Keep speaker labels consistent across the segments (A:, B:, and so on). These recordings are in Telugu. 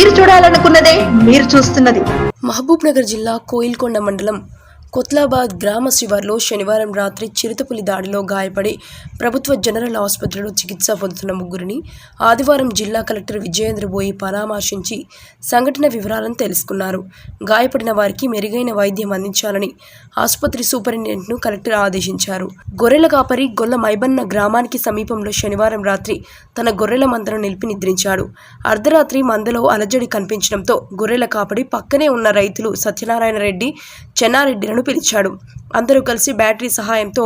A: మీరు చూడాలనుకున్నదే మీరు చూస్తున్నది.
B: మహబూబ్ నగర్ జిల్లా కోయిల్కొండ మండలం కొత్లాబాద్ గ్రామ శివార్లో శనివారం రాత్రి చిరుతపులి దాడిలో గాయపడి ప్రభుత్వ జనరల్ ఆసుపత్రిలో చికిత్స పొందుతున్న ముగ్గురిని ఆదివారం జిల్లా కలెక్టర్ విజయేంద్ర బోయి పరామర్శించి సంఘటన వివరాలను తెలుసుకున్నారు. గాయపడిన వారికి మెరుగైన వైద్యం అందించాలని ఆసుపత్రి సూపరింటెండెంట్ను కలెక్టర్ ఆదేశించారు. గొర్రెల కాపరి గొల్ల మైబన్న గ్రామానికి సమీపంలో శనివారం రాత్రి తన గొర్రెల మందను నిలిపి నిద్రించాడు. అర్ధరాత్రి మందలో అలజడి కనిపించడంతో గొర్రెల కాపడి పక్కనే ఉన్న రైతులు సత్యనారాయణ రెడ్డి చెన్నారెడ్డిలను పిలిచాడు. అందరూ కలిసి బ్యాటరీ సహాయంతో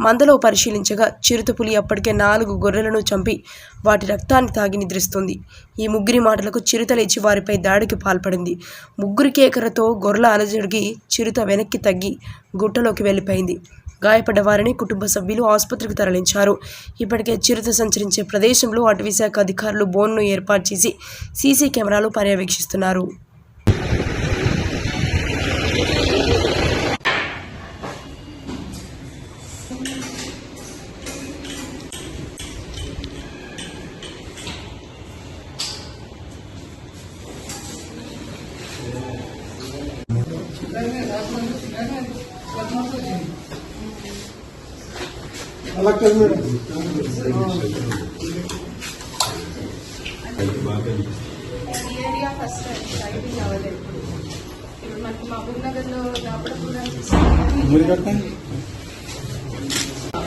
B: మందలో పరిశీలించగా చిరుతపులి అప్పటికే నాలుగు గొర్రెలను చంపి వాటి రక్తాన్ని తాగి నిద్రిస్తుంది. ఈ ముగ్గురి మాటలకు చిరుత లేచి వారిపై దాడికి పాల్పడింది. ముగ్గురి కేకరతో గొర్రెల అలజడికి చిరుత వెనక్కి తగ్గి గుట్టలోకి వెళ్ళిపోయింది. గాయపడ్డ వారిని కుటుంబ సభ్యులు ఆసుపత్రికి తరలించారు. ఇప్పటికే చిరుత సంచరించే ప్రదేశంలో అటవీ శాఖ అధికారులు బోన్ను ఏర్పాటు చేసి సీసీ కెమెరాలు పర్యవేక్షిస్తున్నారు.
C: अलग कर मेरा
D: फर्स्ट ఇప్పుడు మనకు మహబూబ్ నగర్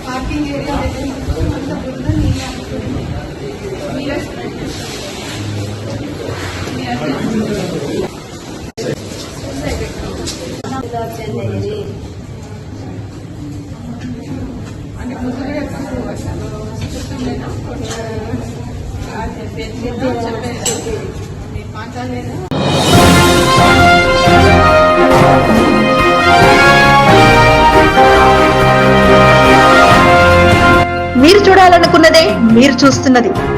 D: పార్కింగ్ ఏరియా దగ్గర అంత బృందం నేనే అనుకుంటున్నాను అంటే ముందుగా ఎప్పుడు వచ్చాను చెప్పేది చెప్పేది పాంచాలేనా
A: మీరు చూడాలనుకున్నదే మీరు చూస్తున్నది.